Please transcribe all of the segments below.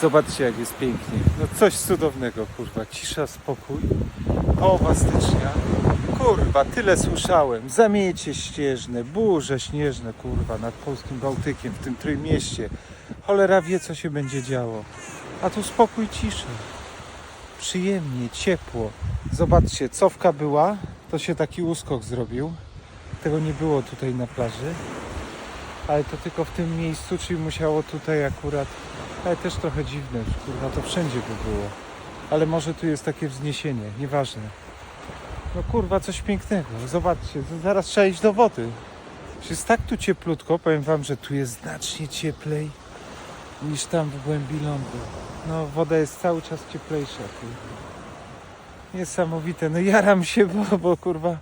Zobaczcie jak jest pięknie. No coś cudownego, kurwa. Cisza, spokój. Połowa stycznia. Kurwa, tyle słyszałem. Zamiecie ścieżne, burze śnieżne, kurwa, nad polskim Bałtykiem, w tym Trójmieście. Cholera wie, co się będzie działo. A tu spokój, cisza. Przyjemnie, ciepło. Zobaczcie, cofka była, to się taki uskok zrobił. Tego nie było tutaj na plaży. Ale to tylko w tym miejscu, czyli musiało tutaj akurat ale też trochę dziwne, kurwa to wszędzie by było. Ale może tu jest takie wzniesienie, nieważne. No kurwa, coś pięknego. Zobaczcie, zaraz trzeba iść do wody. Jest tak tu cieplutko, powiem wam, że tu jest znacznie cieplej niż tam w głębi lądu. No woda jest cały czas cieplejsza. Kurwa. Niesamowite. No jaram się, bo, bo kurwa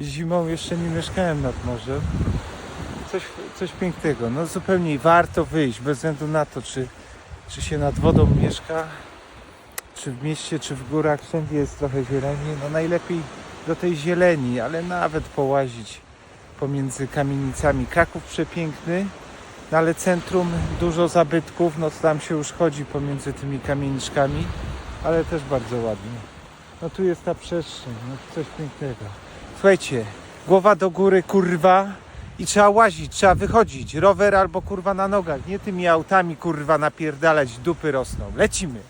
zimą jeszcze nie mieszkałem nad morzem. Coś, coś pięknego. No zupełnie warto wyjść, bez względu na to, czy czy się nad wodą mieszka, czy w mieście, czy w górach, wszędzie jest trochę zieleni. No najlepiej do tej zieleni, ale nawet połazić pomiędzy kamienicami. Kraków przepiękny, no ale centrum dużo zabytków, no to tam się już chodzi pomiędzy tymi kamieniczkami, ale też bardzo ładnie. No tu jest ta przestrzeń, no coś pięknego. Słuchajcie, głowa do góry, kurwa, i trzeba łazić, trzeba wychodzić. Rower albo kurwa na nogach, nie tymi autami kurwa napierdalać, dupy rosną. Lecimy.